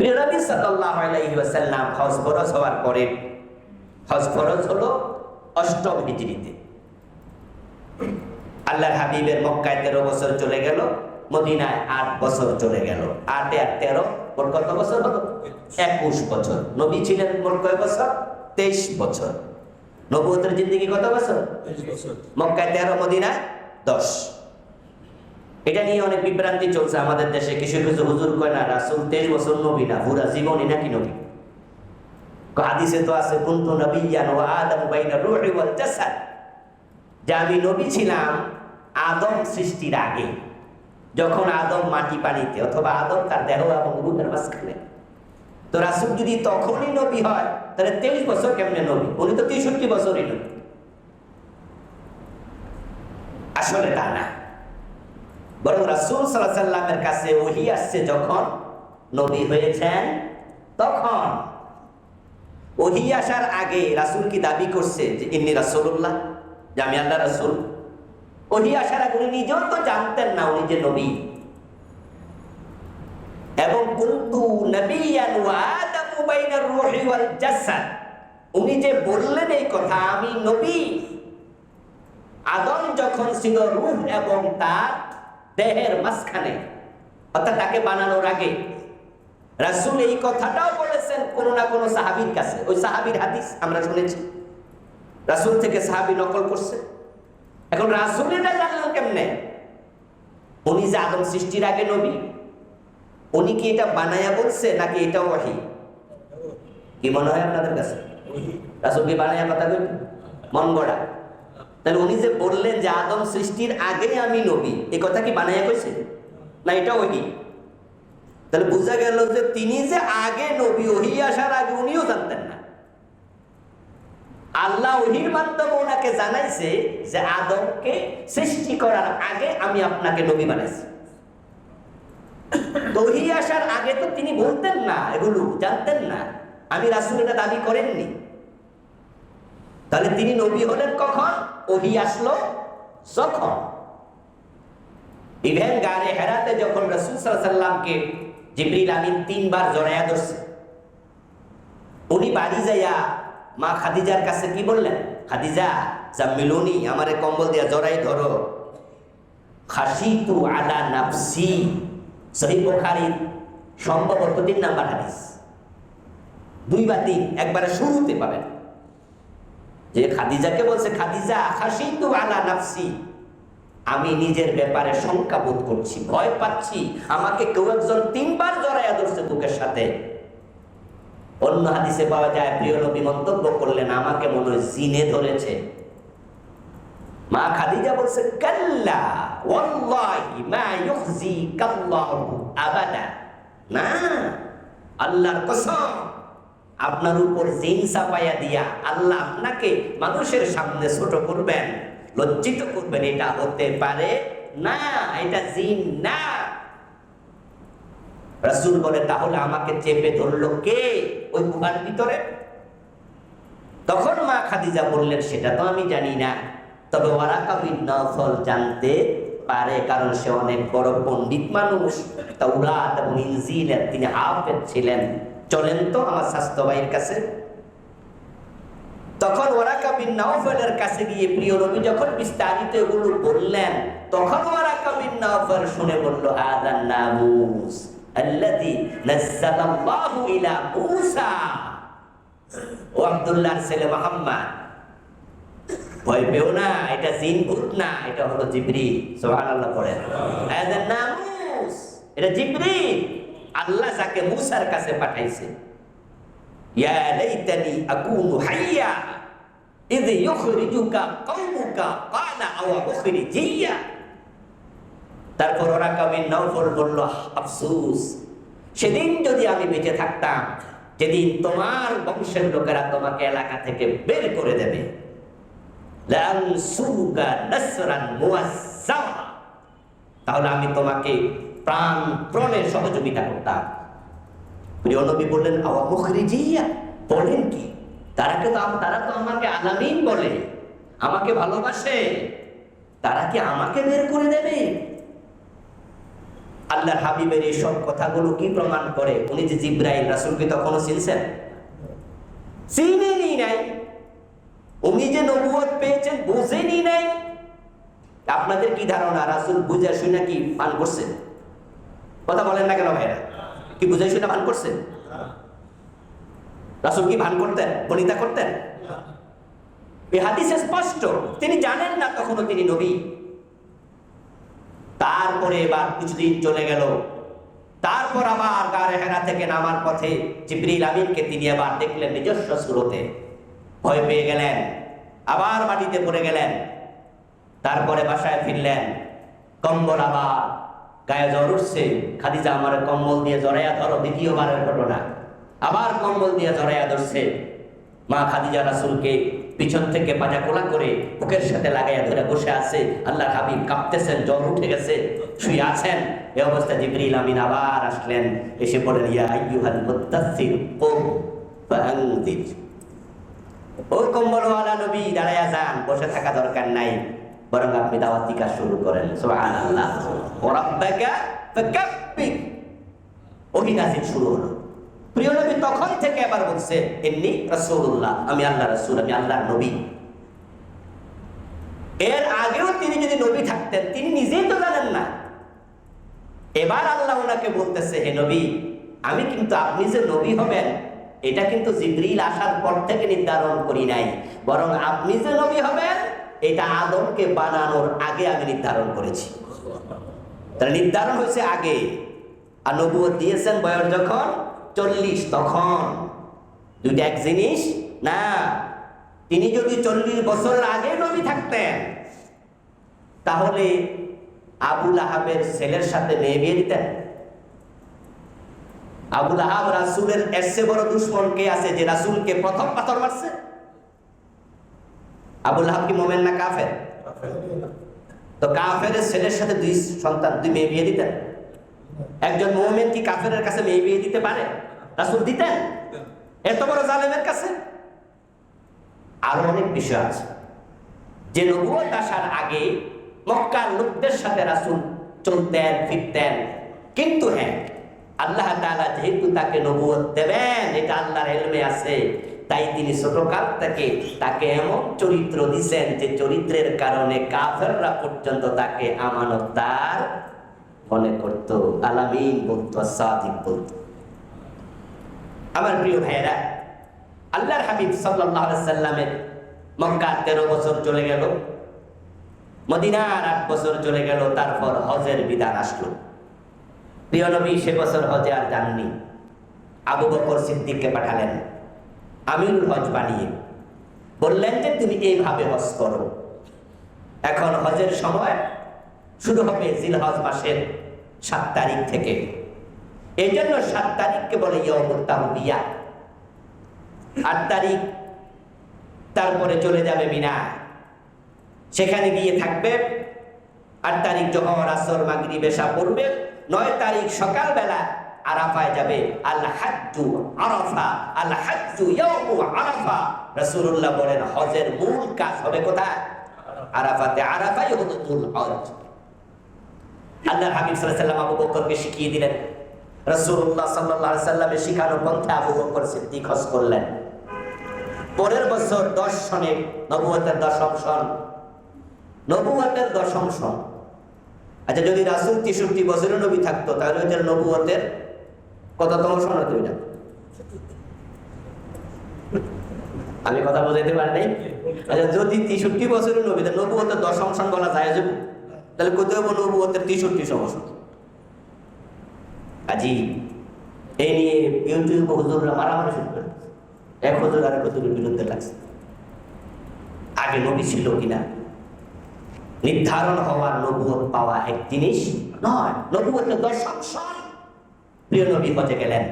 প্রিয় নবী সাল্লাল্লাহু আলাইহি ওয়াসাল্লাম হজ ফরজ হওয়ার পরে হজ ফরজ হলো অষ্টম হিজরিতে আল্লাহর হাবিবের মক্কায় তেরো বছর চলে গেল মদিনায় আট বছর চলে গেল। আটে আর তেরো মোট কত বছর হলো? একুশ বছর। নবী ছিলেন মোট কয় বছর? তেইশ বছর। নবুয়তের জিন্দিগি কত বছর। মক্কায় তেরো মদিনায় দশ। এটা নিয়ে অনেক বিভ্রান্তি চলছে আমাদের দেশে। কিছু কিছু হুজুর কয়, না, রাসুল তেইশ বছর নবী না, পুরা জীবনই নাকি নবী? হাদিসে তো আছে, কুন্তু নবিয়ান ওয়া আদম বাইনা রূহি ওয়াল জাসাদ। যে আমি নবী ছিলাম আদম সৃষ্টির আগে, যখন আদম মাটি পানিতে, অথবা আদম তার দেহ এবং রূহের মাঝখানে। তো রাসুল যদি তখনই নবী হয়, তাহলে তেইশ বছর কেমনে নবী? উনি তো তেষট্টি বছরই নবী। আসলে তা না। বরং রাসুল সাল্লাহ সাল্লামের কাছে ওহি আসছে যখন নবী হয়েছেন, তখন ওহি আসার আগে রাসুল কি দাবি করছে যে ইন্নি রাসুল্লাহ যে আমি আল্লাহ রাসুল? ওহি আসার আগে উনি নিজেও তো জানতেন না উনি যে নবী। এবং কুন্তু নবিয়ান ওয়া বাইনার রূহি ওয়াল জাসাদ, উনি যে বললেন এই কথা, আমি নবী। আদম যখন ছিল রূহ এবং তার দেহের মাঝখানে অর্থাৎ তাকে বানানোর আগে রাসূল এই কথাটাও বলেছেন কোন না কোন সাহাবীর কাছে। ওই সাহাবীর হাদিস আমরা শুনেছি। রাসূল থেকে সাহাবী নকল করছে। এখন রাসূল এটা জানলেন কেমনে? উনি যে আদম সৃষ্টির আগে নবী উনি কি এটা বানায়া বলছে নাকি এটা ওয়াহি কি মনে হয় আপনাদের কাছে? রাসূল কি বানায়া কথা কই মন গড়া। তাহলে উনি যে বললেন যে আদম সৃষ্টির আগে আমি নবী, এ কথা কি বানায়া কইছে? না এটা ওহি। তাহলে বোঝা গেল যে তিনি যে আগে নবী, ওহি আসার আগে উনিও জানতেন না। আল্লাহ ওহির মাধ্যমে ওনাকে জানাইছে যে আদমকে সৃষ্টি করার আগে আমি আপনাকে নবী বানাইছি। তো ওহি আসার আগে তো তিনি বলতেন না, এগুলো জানতেন না। আমি রাসুল এটা দাবি করেননি। তাহলে তিনি নবী হলেন কখন? ওহি আসলো যখন। ইভেন গারে হেরাতে যখন রসুল সাল্লামকে জিবরিল আমিন তিনবার জড়াইয়া ধরছে, উনি বাড়ি যাইয়া মা খাদিজার কাছে কি বললেন? খাদিজা যা মিলুনি আমারে কম্বল দিয়া জড়াই ধরো। খাসি তু আলা নাফসি। সহি বুখারী, সম্ভবত তিন নাম্বার হাদিস। দুই বা তিন, একবারে শুরুতে পাবেন। যে খাদিজাকে বলছে, খাদিজা খাসিতু আলা নাফসি। আমি নিজের ব্যাপারে শঙ্কা বোধ করছি, ভয় পাচ্ছি। আমাকে কেউ একজন তিনবার জড়াইয়া ধরছে বুকের সাথে। অন্য হাদিসে পাওয়া যায়, প্রিয় নবী মন্তব্য করলেন, আমাকে মনে হয় জিনে ধরেছে। মা খাদিজা বলছে, কাল্লা, ওয়াল্লাহি মা ইউখজিকাল্লাহু আবাদা। না, আল্লাহর কসম। আপনার উপর জিন চাপাইয়া দিয়া আল্লাহ আপনাকে মানুষের সামনে ছোট করবেন, লজ্জিত করবেন, এটা হতে পারে না, এটা জিন না। রাসূল বলে, তাহলে আমাকে চেপে ধরলো কে ওই গুহার ভিতরে? তখন মা খাদিজা বললেন, সেটা তো আমি জানি না। তবে ওয়ারাকা বিন নফল জানতে পারে, কারণ সে অনেক বড় পণ্ডিত মানুষ। তাওরাত এবং ইনজিলের তিনি হাফেজ ছিলেন। চলেন তো আমার স্বাস্থ্য ভাইয়ের কাছে। তখন ওয়ারাকা বিন নাওফলের কাছে গিয়ে প্রিয় নবী যখন বিস্তারিত এগুলো বললেন, তখন ওয়ারাকা বিন নাওফল শুনে বলল, আদান নামুস আল্লাযী নাযালাল্লাহু ইলা মূসা। ও আব্দুল্লাহর ছেলে মুহাম্মদ, ভয় পেও না, এটা জিন ভূত না, এটা হলো জিবরিল। সুবহানাল্লাহ পড়েন আদান নামুস এটা জিবরিল। আল্লাহ যাকে মূসার কাছে পাঠাইছে। তারপর ওরা কাবিন নওফল বলল, আফসোস, সেদিন যদি আমি বেঁচে থাকতাম, যেদিন তোমার বংশের লোকেরা তোমাকে এলাকা থেকে বের করে দেবে। তাহলে আমি তোমাকে প্রাণ প্রণে সহযোগিতা করতাম। প্রিয় নবী বললেন, আওয়া মুখরিজিয়া? বলেন কি? তারা তো তারা তো আমাকে আলামিন বলে, আমাকে ভালোবাসে। তারা কি আমাকে বের করে দেবে? আল্লাহর হাবিবের এই সব কথাগুলো কি প্রমাণ করে? উনি যে জিব্রাইল রাসূলকে তখনও চিনছেন? চিনেনি নাই। উনি যে নবুয়ত পেয়েছেন বুঝেনি নাই। আপনাদের কি ধারণা? রাসুল বুঝে শুনে কি পান করছেন? কথা বলেন না কেন ভাইরা কি বুঝে শুনে পান করছেন? রাসূল কি ভান করতেন? বনিতা করতেন? স্পষ্ট, তিনি জানেন না তখনও তিনি নবী। তারপরে এবার কিছুদিন চলে গেল। তারপর আবার গারে হেরা থেকে নামার পথে জিবরিল আমিনকে তিনি আবার দেখলেন নিজস্ব সুরতে। ভয় পেয়ে গেলেন, আবার মাটিতে পড়ে গেলেন। তারপরে বাসায় ফিরলেন, কম্বল আবার গায়ে জ্বর উঠছে, খাদিজা আমার কম্বল দিয়ে জড়াইয়া ধরো, দ্বিতীয়বারের ঘটনা। আবার কম্বল দিয়ে জড়াইয়া ধরছে। মা খাদিজা রাসুলকে পিছন থেকে পাজা কোলা করে বুকের সাথে লাগাইয়া ধরে বসে আছে। আল্লাহ হাবিব কাঁপতেছেন, জ্বর উঠে গেছে। শুয়ে আছেন। এ অবস্থা জিবরিল আমিন আবার আসলেন। এসে পড়েন ইয়া আইয়ুহাল মুদ্দাসসির কুম ও কম্বলওয়ালা নবী দাঁড়ায়া যান, বসে থাকা দরকার নাই। বরং আপনি দাওয়াত দিকা শুরু করেন। সুবহানাল্লাহ। ওয়া রাব্বাকা ফাকাব্বির। ওহী নাযিল শুরু হলো। প্রিয় নবী তখন থেকে এবার বলছে, এমনি রাসূলুল্লাহ, আমি আল্লাহ রাসূল, আমি আল্লাহর নবী। এর আগেও তিনি যদি নবী থাকতেন, তিনি নিজেই তো জানেন না। এবার আল্লাহ ওনাকে বলতেছে, হে নবী, আমি কিন্তু আপনি যে নবী হবেন, এটা কিন্তু জিবরিল আসার পর থেকে নির্ধারণ করি নাই। বরং আপনি যে নবী হবেন এটা আদমকে বানানোর আগে আমি নির্ধারণ করেছি। তাহলে নির্ধারণ হয়েছে আগে। আর নবুয়ত দিয়েছেন বয়স যখন চল্লিশ, তখন। দুইটা এক জিনিস? না। তিনি যদি চল্লিশ বছর আগে নবী থাকতেন, তাহলে আবুল আহাবের ছেলের সাথে মেয়ে বিয়ে দিতেন। আবুল আহাব রাসুলের এসে বড় দুশ্মন কে আছে যে রাসুলকে প্রথম পাথর মারছে? আবুল আহাব কি মোমেন না কাফের? তো কাফের ছেলের সাথে দুই সন্তান দুই মেয়ে বিয়ে দিতেন? একজন মোমেন কি কাফেরের কাছে মেয়ে বিয়ে দিতে পারে? রাসুল দিতেন? এত বড় জালেমের কাছে? আরও অনেক বিষয় আছে। যে নবুয়ত আসার আগে মক্কার লোকদের সাথে রাসুল চলতেন ফিরতেন। কিন্তু হ্যাঁ আল্লাহ তাআলা যেহেতু তাকে নবুয়ত দেবেন এটা আল্লাহর এলমে আছে। তাই তিনি ছোটকাল থেকে তাকে এমন চরিত্র দিছেন যে চরিত্রের কারণে কাফেররা পর্যন্ত তাকে আমানতদার মনে করতো। আলামিন বলতো, সাদিক বলতো। আমার প্রিয় ভাইয়েরা, আল্লাহর হাবিব সাল্লামের মক্কা তেরো বছর চলে গেল। মদিনার আট বছর চলে গেল, তারপর হজের বিধান আসলো। প্রিয় নবী, সে বছর হজে আর যাননি। আবু বকর সিদ্দিককে পাঠালেন। আমিরুল হজ বানিয়ে বললেন যে তুমি এইভাবে হজ করো। এখন হজের সময় শুরু হবে জিলহজ মাসের সাত তারিখ থেকে। এই জন্য সাত তারিখকে বলে ইয়মুল তাহবিয়া আট তারিখ, তারপরে চলে যাবে মিনা। সেখানে গিয়ে থাকবে। আট তারিখ যখন আসর মাগরি বেশা পড়বে, নয় তারিখ সকালবেলা আরাফায় যাবে। আল হাজ্জু আরাফা, আল হাজ্জু ইয়াউমু আরাফা। রাসূলুল্লাহ বলেন, হজের মূল কাজ হবে কোথায়? আরাফাতে আরাফাই হলো হজ। আল্লাহ হাবিব সাল্লাল্লাহু আলাইহি সাল্লাম আবু শিখিয়ে দিলেন। রাসূলুল্লাহ সাল্লাল্লাহু আলাইহি সাল্লামের শিখানোর পন্থা আবু বকর সিদ্দিক হজ করলেন। পরের বছর দশ সনে নবুয়তের দশম সন। নবুয়তের দশম সন। আচ্ছা যদি রাসুল তেষট্টি বছরের নবী থাকতো, তাহলে ওইটার নবুয়তের কততম সন হতো এটা আমি কথা বোঝাইতে পারি নাই? আচ্ছা যদি তেষট্টি বছরের নবী, তাহলে নবুয়তের দশম সন বলা যায় যাব তাহলে কোথায় হব নবুয়তের তেষট্টি সমস্যা কাজী এই নিয়ে ইউটিউব হুজুররা মারামারি শুরু করে এক হুজুর আর এক হুজুরের বিরুদ্ধে লাগছে। আগে নবী ছিল কিনা? নির্ধারণ হওয়ার নবুয়ত পাওয়া এক জিনিস নয়। নবুয়তের দশম সন প্রিয় নবী হতে গেলেন